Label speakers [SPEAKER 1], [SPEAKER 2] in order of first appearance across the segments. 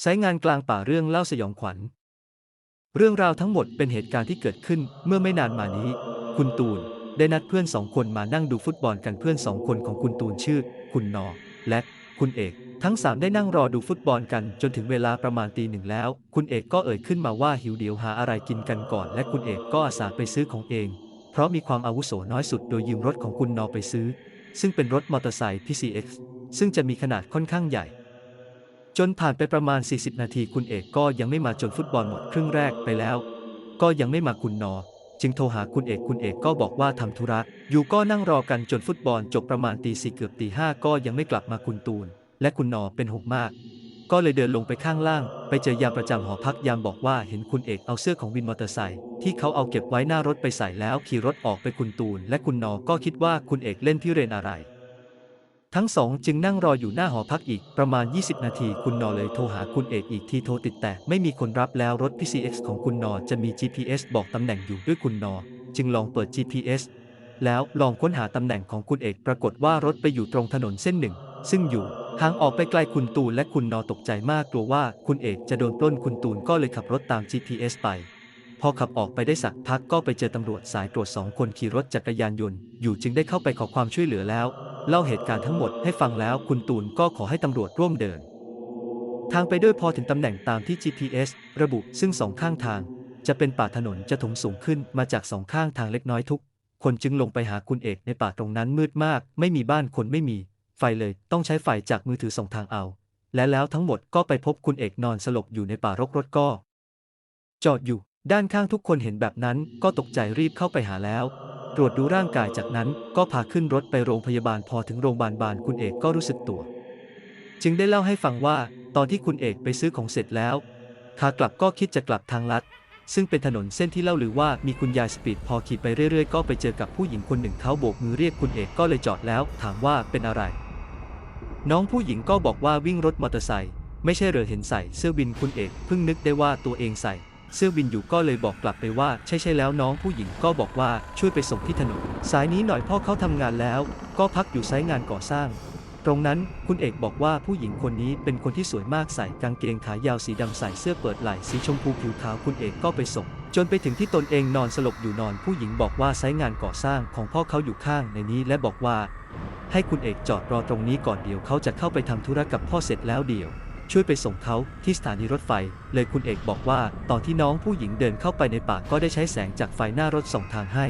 [SPEAKER 1] ไซต์งานกลางป่าเรื่องเล่าสยองขวัญ เรื่องราวทั้งหมดเป็นเหตุการณ์ที่เกิดขึ้นเมื่อไม่นานมานี้ คุณตูนได้นัดเพื่อนสองคนมานั่งดูฟุตบอลกันเพื่อนสองคนของคุณตูนชื่อ คุณนอ และคุณเอก ทั้งสามได้นั่งรอดูฟุตบอลกันจนถึงเวลาประมาณตีหนึ่งแล้ว คุณเอกก็เอ่ยขึ้นมาว่าหิวเดี๋ยวหาอะไรกินกันก่อน และคุณเอกก็อาสาไปซื้อของเอง เพราะมีความอาวุโสน้อยสุดโดยยืมรถของคุณนอไปซื้อ ซึ่งเป็นรถมอเตอร์ไซค์ PCX ซึ่งจะมีขนาดค่อนข้างใหญ่ จนผ่านไปประมาณ 40 นาทีคุณเอกก็ยังไม่มาจนฟุตบอลหมดครึ่งแรกไปแล้ว ก็ยังไม่มาคุณนอ จึงโทรหาคุณเอกคุณเอกก็บอกว่าทำธุระอยู่ก็นั่งรอกันจนฟุตบอลจบประมาณตีสี่เกือบตีห้าก็ยังไม่กลับมาคุณตูน และคุณนอเป็นห่วงมาก ก็เลยเดินลงไปข้างล่าง ไปเจอยามประจำหอพักยามบอกว่าเห็นคุณเอกเอาเสื้อของวินมอเตอร์ไซค์ที่เขาเอาเก็บไว้หน้ารถไปใส่แล้วขี่รถออกไปคุณตูน และคุณนอก็คิดว่าคุณเอกเล่นพิเรนอะไร ทั้งสองจึงนั่งรออยู่หน้าหอพักอีกประมาณ 20 นาที คุณนอเลยโทรหาคุณเอกอีกทีโทรติดแต่ไม่มีคนรับแล้วรถ PCX ของคุณนอจะมี GPS บอกตำแหน่งอยู่ด้วยคุณนอ จึงลองเปิด GPS แล้วลองค้นหาตำแหน่งของคุณเอกปรากฏว่ารถไปอยู่ตรงถนนเส้นหนึ่ง ซึ่งอยู่ห่างออกไปไกลคุณตูนและคุณนอตกใจมากกลัวว่าคุณเอกจะโดนปล้นคุณตูนก็เลยขับรถตาม GPS ไป พอขับออกไปได้สักพักก็ไปเจอตำรวจสายตรวจสองคนขี่รถจักรยานยนต์อยู่จึงได้เข้าไปขอความช่วยเหลือแล้ว เล่าเหตุการณ์ทั้งหมดให้ฟังแล้วคุณตูนก็ขอให้ตำรวจร่วมเดิน ทางไปด้วยพอถึงตำแหน่งตามที่ GPS ระบุซึ่งสองข้างทาง จะเป็นป่าถนนจะถมสูงขึ้นมาจากสองข้างทางเล็กน้อยทุก คนจึงลงไปหาคุณเอกในป่าตรงนั้นมืดมาก ไม่มีบ้านคนไม่มี ไฟเลยต้องใช้ไฟจากมือถือส่องทางเอา และแล้วทั้งหมดก็ไปพบคุณเอกนอนสลบอยู่ในป่ารกรถก็ จอดอยู่ด้านข้างทุกคนเห็นแบบนั้นก็ตกใจรีบเข้าไปหาแล้ว ตรวจดูร่างกายจากนั้นก็พาขึ้นรถไปโรงพยาบาลพอถึงโรงพยาบาลบานคุณเอกก็รู้สึกตัว จึงได้เล่าให้ฟังว่าตอนที่คุณเอกไปซื้อของเสร็จแล้วขากลับก็คิดจะกลับทางลัด ซึ่งเป็นถนนเส้นที่เล่าหรือว่ามีคุณยายสปีดพอขี่ไปเรื่อยๆ ก็ไปเจอกับผู้หญิงคนหนึ่งเขาโบกมือเรียกคุณเอกก็เลยจอดแล้ว ถามว่าเป็นอะไร น้องผู้หญิงก็บอกว่าวิ่งรถมอเตอร์ไซค์ไม่ใช่เหรอเห็นใส่เสื้อวินคุณเอกเพิ่งนึกได้ว่าตัวเองใส่ เสื้อวินอยู่ก็เลยบอกกลับไปว่า ใช่ใช่แล้วน้องผู้หญิงก็บอกว่าช่วยไปส่งที่ถนน สายนี้หน่อยพ่อเขาทำงานแล้ว ก็พักอยู่ไซต์งานก่อสร้าง ตรงนั้นคุณเอกบอกว่าผู้หญิงคนนี้เป็นคนที่สวยมากใส่กางเกงขายาวสีดำใส่เสื้อเปิดไหล่สีชมพูผิวขาวคุณเอกก็ไปส่ง จนไปถึงที่ตนเองนอนสลบอยู่นอนผู้หญิงบอกว่าไซต์งานก่อสร้างของพ่อเขาอยู่ข้างในนี้และบอกว่า ให้คุณเอกจอดรอตรงนี้ก่อนเดี๋ยวเขาจะเข้าไปทำธุระกับพ่อเสร็จแล้วเดี๋ยว ช่วยไปส่งเขาที่สถานีรถไฟ เลยคุณเอกบอกว่า ตอนที่น้องผู้หญิงเดินเข้าไปในป่าก็ได้ใช้แสงจากไฟหน้ารถส่องทางให้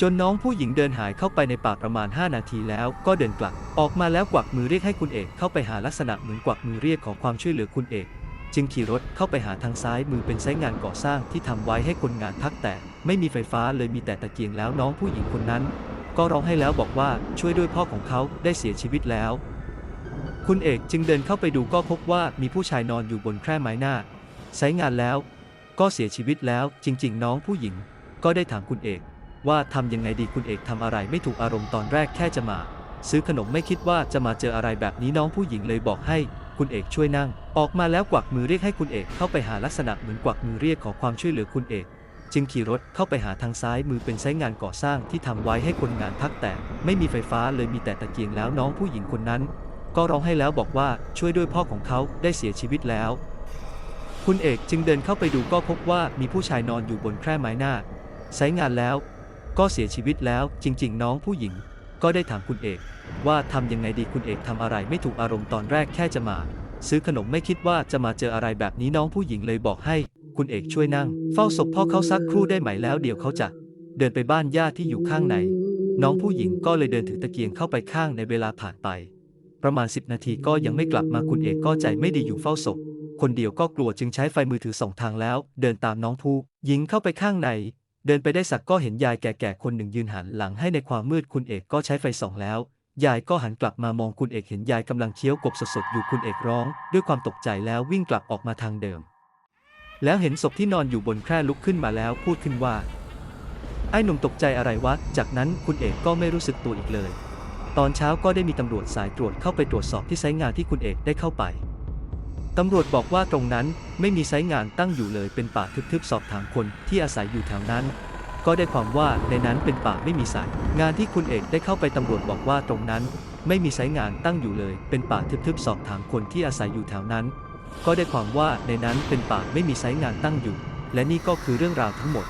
[SPEAKER 1] จนน้องผู้หญิงเดินหายเข้าไปในป่าประมาณ 5 นาทีแล้วก็เดินกลับ ออกมาแล้วกวักมือเรียกให้คุณเอกเข้าไปหาลักษณะเหมือนกวักมือเรียกของความช่วยเหลือคุณเอก จึงขี่รถเข้าไปหาทางซ้ายมือเป็นไซต์งานก่อสร้างที่ทำไว้ให้คนงานพักแต่ ไม่มีไฟฟ้าเลยมีแต่ตะเกียงแล้วน้องผู้หญิงคนนั้น ก็ร้องให้แล้วบอกว่าช่วยด้วยพ่อของเขาได้เสียชีวิตแล้ว คุณเอกจึงเดินเข้าไปดูก็พบว่ามีผู้ชายนอนอยู่บนแคร่ไม้หน้าใช้งานแล้ว ก็เสียชีวิตแล้วจริง ๆ น้องผู้หญิง ก็ได้ถามคุณเอก ว่าทำยังไงดีคุณเอกทำอะไรไม่ถูกอารมณ์ตอนแรกแค่จะมา ซื้อขนมไม่คิดว่าจะมาเจออะไรแบบนี้น้องผู้หญิงเลยบอกให้ คุณเอกช่วยนั่ง ออกมาแล้วกวักมือเรียกให้คุณเอกเข้าไปหาลักษณะเหมือนกวักมือเรียกขอความช่วยเหลือคุณเอก จึงขี่รถเข้าไปหาทางซ้ายมือเป็นไซต์งานก่อสร้างที่ทำไว้ให้คนงานพักแต่ไม่มีไฟฟ้าเลยมีแต่ตะเกียงแล้วน้องผู้หญิงคนนั้น ก็ร้องให้แล้วบอกว่าช่วยด้วยพ่อของเขาได้เสียชีวิตแล้ว คุณเอกจึงเดินเข้าไปดูก็พบว่ามีผู้ชายนอนอยู่บนแคร่ไม้หน้าใช้งานแล้ว ก็เสียชีวิตแล้วจริง ๆ น้องผู้หญิง ก็ได้ถามคุณเอก ว่าทำยังไงดีคุณเอกทำอะไรไม่ถูกอารมณ์ตอนแรกแค่จะมา ซื้อขนมไม่คิดว่าจะมาเจออะไรแบบนี้น้องผู้หญิงเลยบอกให้ คุณเอกช่วยนั่ง เฝ้าศพพ่อเขาสักครู่ได้ไหมแล้วเดี๋ยวเขาจะ เดินไปบ้านญาติที่อยู่ข้างใน น้องผู้หญิงก็เลยเดินถือตะเกียงเข้าไปข้างในเวลาผ่านไป ประมาณ 10 นาทีก็ยังไม่กลับมาคุณเอกก็ใจไม่ดีอยู่เฝ้าศพ คนเดียวก็กลัวจึงใช้ไฟมือถือส่องทางแล้ว เดินตามน้องผู้หญิงเข้าไปข้างใน เดินไปได้สักก็เห็นยายแก่ๆคนหนึ่งยืนหันหลังให้ในความมืดคุณเอกก็ใช้ไฟส่องแล้ว ยายก็หันกลับมามองคุณเอกเห็นยายกำลังเคี้ยวกบสดๆอยู่คุณเอกร้อง ด้วยความตกใจแล้ววิ่งกลับออกมาทางเดิม แล้วเห็นศพที่นอนอยู่บนแคร่ลุกขึ้นมาแล้วพูดขึ้นว่าไอ้หนุ่มตกใจอะไรวะ จากนั้นคุณเอกก็ไม่รู้สึกตัวอีกเลย ตอนเช้าก็ได้มีตำรวจสายตรวจเข้าไปตรวจสอบที่ไซต์งานที่คุณเอกได้เข้าไป ตำรวจบอกว่าตรงนั้นไม่มีไซต์งานตั้งอยู่เลยเป็นป่าทึบๆสอบถามคนที่อาศัยอยู่แถวนั้น ก็ได้ความว่าในนั้นเป็นป่าไม่มีสายงานที่คุณเอกได้เข้าไปตำรวจบอกว่าตรงนั้น ไม่มีไซต์งานตั้งอยู่เลย เป็นป่าทึบๆสอบถามคนที่อาศัยอยู่แถวนั้น ก็ได้ความว่าในนั้นเป็นป่าไม่มีไซต์งานตั้งอยู่ และนี่ก็คือเรื่องราวทั้งหมด